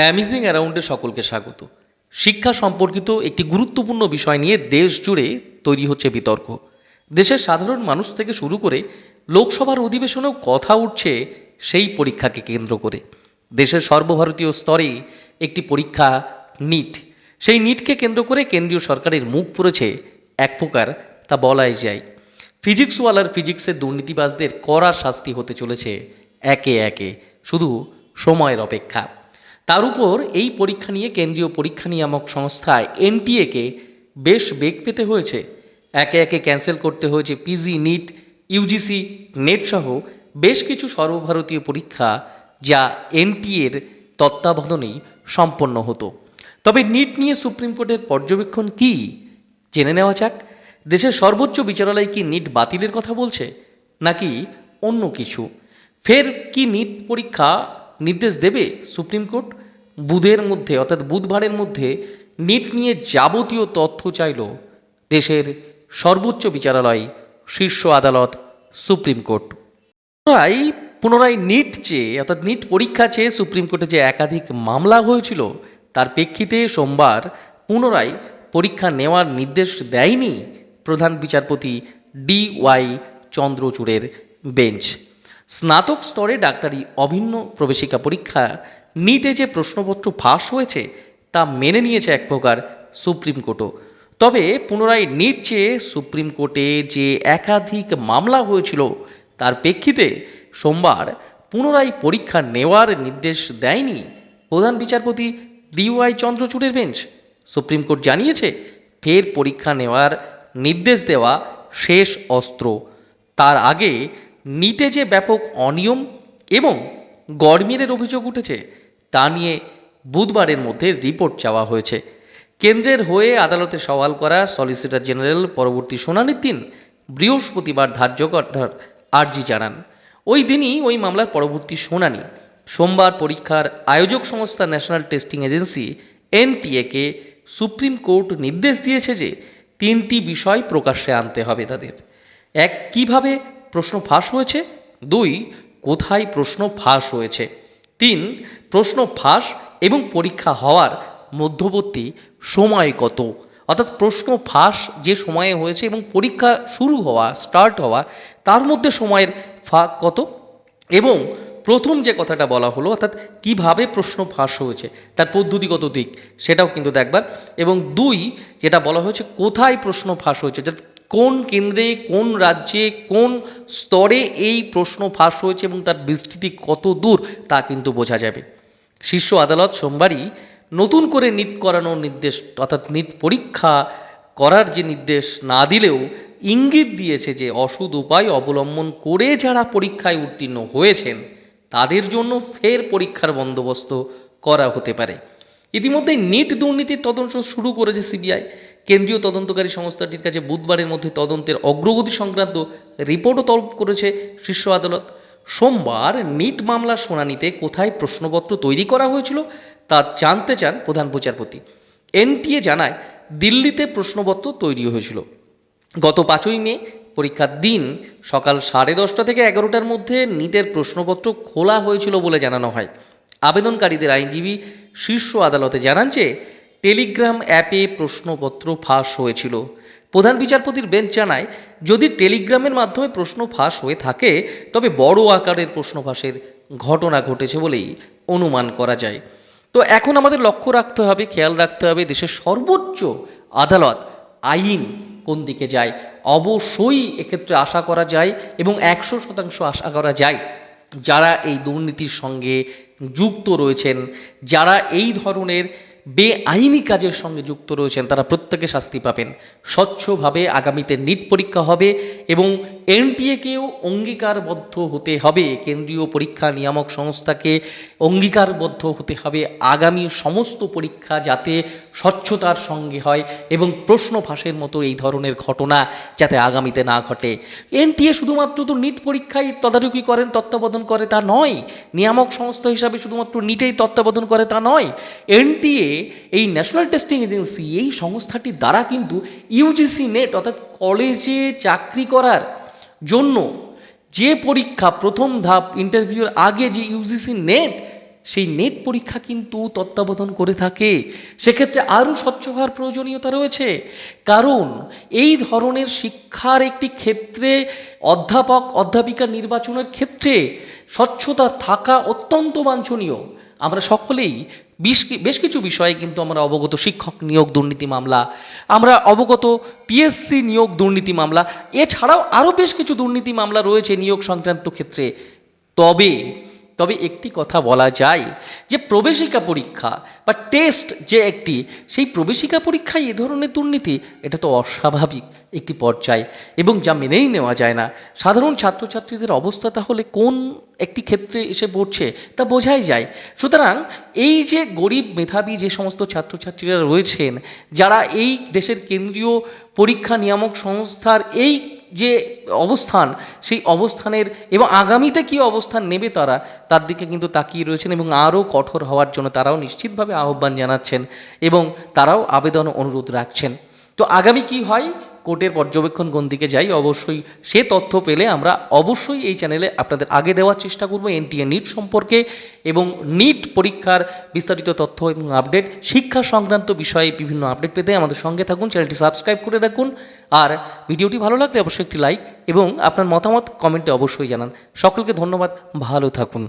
অ্যামিজিং অ্যারাউন্ডে সকলকে স্বাগত। শিক্ষা সম্পর্কিত একটি গুরুত্বপূর্ণ বিষয় নিয়ে দেশ জুড়ে তৈরি হচ্ছে বিতর্ক। দেশের সাধারণ মানুষ থেকে শুরু করে লোকসভার অধিবেশনেও কথা উঠছে সেই পরীক্ষাকে কেন্দ্র করে। দেশের সর্বভারতীয় স্তরে একটি পরীক্ষা নিট। সেই নিটকে কেন্দ্র করে কেন্দ্রীয় সরকারের মুখ পুরেছে এক প্রকার, তা বলাই যায়। ফিজিক্সওয়ালার ফিজিক্সের দুর্নীতিবাজদের কড়া শাস্তি হতে চলেছে একে একে, শুধু সময়ের অপেক্ষা। তার উপর এই পরীক্ষা নিয়ে কেন্দ্রীয় পরীক্ষা নিয়ামক সংস্থা এনটিএকে বেশ বেগ পেতে হয়েছে। একে একে ক্যান্সেল করতে হয়েছে পিজি নিট ইউজিসি নেট সহ বেশ কিছু সর্বভারতীয় পরীক্ষা যা এনটিএর তত্ত্বাবধানেই সম্পন্ন হতো। তবে নিট নিয়ে সুপ্রিম কোর্টের পর্যবেক্ষণ কি? জেনে নেওয়া যাক। দেশের সর্বোচ্চ বিচারালয় কি নিট বাতিলের কথা বলছে, নাকি অন্য কিছু? ফের কি নিট পরীক্ষা নির্দেশ দেবে সুপ্রিম কোর্ট? বুধের মধ্যে, অর্থাৎ বুধবারের মধ্যে নিট নিয়ে যাবতীয় তথ্য চাইল দেশের সর্বোচ্চ বিচারালয়, শীর্ষ আদালত, সুপ্রিম কোর্ট। পুনরায় পুনরায় নিট চেয়ে, অর্থাৎ নিট পরীক্ষা চেয়ে সুপ্রিম কোর্টে যে একাধিক মামলা হয়েছিল, তার প্রেক্ষিতে সোমবার পুনরায় পরীক্ষা নেওয়ার নির্দেশ দেয়নি প্রধান বিচারপতি ডি ওয়াই চন্দ্রচূড়ের বেঞ্চ। স্নাতক স্তরে ডাক্তারি অভিন্ন প্রবেশিকা পরীক্ষা, নিটে যে প্রশ্নপত্র ফাঁস হয়েছে তা মেনে নিয়েছে এক প্রকার সুপ্রিম কোর্টও। তবে পুনরায় নিট চেয়ে সুপ্রিম কোর্টে যে একাধিক মামলা হয়েছিল, তার প্রেক্ষিতে সোমবার পুনরায় পরীক্ষা নেওয়ার নির্দেশ দেয়নি প্রধান বিচারপতি ডিওয়াই চন্দ্রচূড়ের বেঞ্চ। সুপ্রিম কোর্ট জানিয়েছে, ফের পরীক্ষা নেওয়ার নির্দেশ দেওয়া শেষ অস্ত্র। তার আগে নিটে যে ব্যাপক অনিয়ম এবং গড়মিরের অভিযোগ উঠেছে, তা নিয়ে বুধবারের মধ্যে রিপোর্ট চাওয়া হয়েছে। কেন্দ্রের হয়ে আদালতে সওয়াল করা সলিসিটর জেনারেল পরবর্তী শুনানির দিন বৃহস্পতিবার ধার্য করার আর্জি জানান। ওই দিনই ওই মামলার পরবর্তী শুনানি। সোমবার পরীক্ষার আয়োজক সংস্থা ন্যাশনাল টেস্টিং এজেন্সি এনটিএকে সুপ্রিম কোর্ট নির্দেশ দিয়েছে যে তিনটি বিষয় প্রকাশ্যে আনতে হবে তাদের। এক, কীভাবে প্রশ্ন ফাঁস হয়েছে। দুই, কোথায় প্রশ্ন ফাঁস হয়েছে? তিন, প্রশ্ন ফাঁস এবং পরীক্ষা হওয়ার মধ্যবর্তী সময় কত? অর্থাৎ প্রশ্ন ফাঁস যে সময়ে হয়েছে এবং পরীক্ষা শুরু হওয়া স্টার্ট হওয়া, তার মধ্যে সময়ের ফাঁক কত? এবং প্রথম যে কথাটা বলা হলো, অর্থাৎ কীভাবে প্রশ্ন ফাঁস হয়েছে, তার পদ্ধতিগত দিক, সেটাও কিন্তু দেখবার। এবং দুই, যেটা বলা হয়েছে, কোথায় প্রশ্ন ফাঁস হয়েছে? কোন কেন্দ্রে, কোন রাজ্যে, কোন স্তরে এই প্রশ্ন ফাঁস হয়েছে এবং তার বিস্তৃতি কত দূর, তা কিন্তু বোঝা যাবে। শীর্ষ আদালত সোমবারই নতুন করে নিট করানোর নির্দেশ, অর্থাৎ নিট পরীক্ষা করার যে নির্দেশ না দিলেও ইঙ্গিত দিয়েছে যে অসুদ উপায় অবলম্বন করে যারা পরীক্ষায় উত্তীর্ণ হয়েছেন, তাদের জন্য ফের পরীক্ষার বন্দোবস্ত করা হতে পারে। ইতিমধ্যে নিট দুর্নীতির তদন্ত শুরু করেছে সিবিআই। কেন্দ্রীয় তদন্তকারী সংস্থাটির কাছে বুধবারের মধ্যে তদন্তের অগ্রগতি সংক্রান্ত রিপোর্টও তলব করেছে শীর্ষ আদালত। সোমবার নিট মামলার শুনানিতে কোথায় প্রশ্নপত্র তৈরি করা হয়েছিল তা জানতে চান প্রধান বিচারপতি। এনটিএ জানায়, দিল্লিতে প্রশ্নপত্র তৈরি হয়েছিল। গত পাঁচই মে পরীক্ষার দিন সকাল সাড়ে দশটা থেকে এগারোটার মধ্যে নিটের প্রশ্নপত্র খোলা হয়েছিল বলে জানানো হয়। আবেদনকারীদের আইনজীবী শীর্ষ আদালতে জানান যে টেলিগ্রাম অ্যাপে প্রশ্নপত্র ফাঁস হয়েছিল। প্রধান বিচারপতির বেঞ্চ জানায়, যদি টেলিগ্রামের মাধ্যমে প্রশ্ন ফাঁস হয়ে থাকে, তবে বড় আকারের প্রশ্ন ফাঁসের ঘটনা ঘটেছে বলেই অনুমান করা যায়। তো এখন আমাদের লক্ষ্য রাখতে হবে, খেয়াল রাখতে হবে দেশের সর্বোচ্চ আদালত আইন কোন দিকে যায়। অবশ্যই এক্ষেত্রে আশা করা যায় এবং একশো শতাংশ আশা করা যায়, যারা এই দুর্নীতির সঙ্গে যুক্ত রয়েছেন, যারা এই ধরনের বেআইনি কাজের সঙ্গে যুক্ত রয়েছেন, তারা প্রত্যেকে শাস্তি পাবেন। স্বচ্ছভাবে আগামীতে নিট পরীক্ষা হবে এবং এনটিএকেও অঙ্গীকারবদ্ধ হতে হবে। কেন্দ্রীয় পরীক্ষা নিয়ামক সংস্থাকে অঙ্গীকারবদ্ধ হতে হবে। আগামী সমস্ত পরীক্ষা যাতে স্বচ্ছতার সঙ্গে হয় এবং প্রশ্ন ফাঁসের মতো এই ধরনের ঘটনা যাতে আগামীতে না ঘটে। এনটিএ শুধুমাত্র তো নিট পরীক্ষায় তদারকি করেন, তত্ত্বাবধান করে তা নয়। নিয়ামক সংস্থা হিসাবে শুধুমাত্র নিটেই তত্ত্বাবধান করে তা নয়। এনটিএ এই ন্যাশনাল টেস্টিং এজেন্সি এই সংস্থাটির দ্বারা কিন্তু ইউজিসি নেট অর্থাৎ কলেজে চাকরি করার জন্য যে পরীক্ষা, প্রথম ধাপ ইন্টারভিউর আগে যে ইউজিসি নেট সেই নেট পরীক্ষা কিন্তু তত্ত্বাবধান করে থাকে। সেক্ষেত্রে আরও স্বচ্ছ হওয়ার প্রয়োজনীয়তা রয়েছে। কারণ এই ধরনের শিক্ষার একটি ক্ষেত্রে অধ্যাপক অধ্যাপিকা নির্বাচনের ক্ষেত্রে স্বচ্ছতা থাকা অত্যন্ত বাঞ্ছনীয়। আমরা সকলেই বেশ বেশ কিছু বিষয়ে কিন্তু আমরা অবগত শিক্ষক নিয়োগ দুর্নীতি মামলা, আমরা অবগত পিএসসি নিয়োগ দুর্নীতি মামলা, এছাড়াও আরও বেশ কিছু দুর্নীতি মামলা রয়েছে নিয়োগ সংক্রান্ত ক্ষেত্রে। তবে তবে একটি কথা বলা যায় যে প্রবেশিকা পরীক্ষা বা টেস্ট যে একটি, সেই প্রবেশিকা পরীক্ষায় এ ধরনের দুর্নীতি, এটা তো অস্বাভাবিক একটি পর্যায় এবং যা মেনেই নেওয়া যায় না। সাধারণ ছাত্রছাত্রীদের অবস্থা তাহলে কোন একটি ক্ষেত্রে এসে পড়ছে তা বোঝাই যায়। সুতরাং এই যে গরিব মেধাবী যে সমস্ত ছাত্রছাত্রীরা রয়েছেন, যারা এই দেশের কেন্দ্রীয় পরীক্ষা নিয়ামক সংস্থার এই যে অবস্থান, সেই অবস্থানের এবং আগামীতে কী অবস্থান নেবে তারা, তার দিকে কিন্তু তাকিয়ে রয়েছেন এবং আরও কঠোর হওয়ার জন্য তারাও নিশ্চিতভাবে আহ্বান জানাচ্ছেন এবং তারাও আবেদন অনুরোধ রাখছেন। তো আগামী কি হয়? কোর্টের পর্যবেক্ষণ কোন দিকে যাই, অবশ্যই সে তথ্য পেলে আমরা অবশ্যই এই চ্যানেলে আপনাদের আগে দেওয়ার চেষ্টা করব এনটিএ নিট সম্পর্কে এবং নিট পরীক্ষার বিস্তারিত তথ্য এবং আপডেট, শিক্ষা সংক্রান্ত বিষয়ে বিভিন্ন আপডেট পেতে আমাদের সঙ্গে থাকুন, চ্যানেলটি সাবস্ক্রাইব করে রাখুন। আর ভিডিওটি ভালো লাগলে অবশ্যই একটি লাইক এবং আপনার মতামত কমেন্টে অবশ্যই জানান। সকলকে ধন্যবাদ, ভালো থাকুন।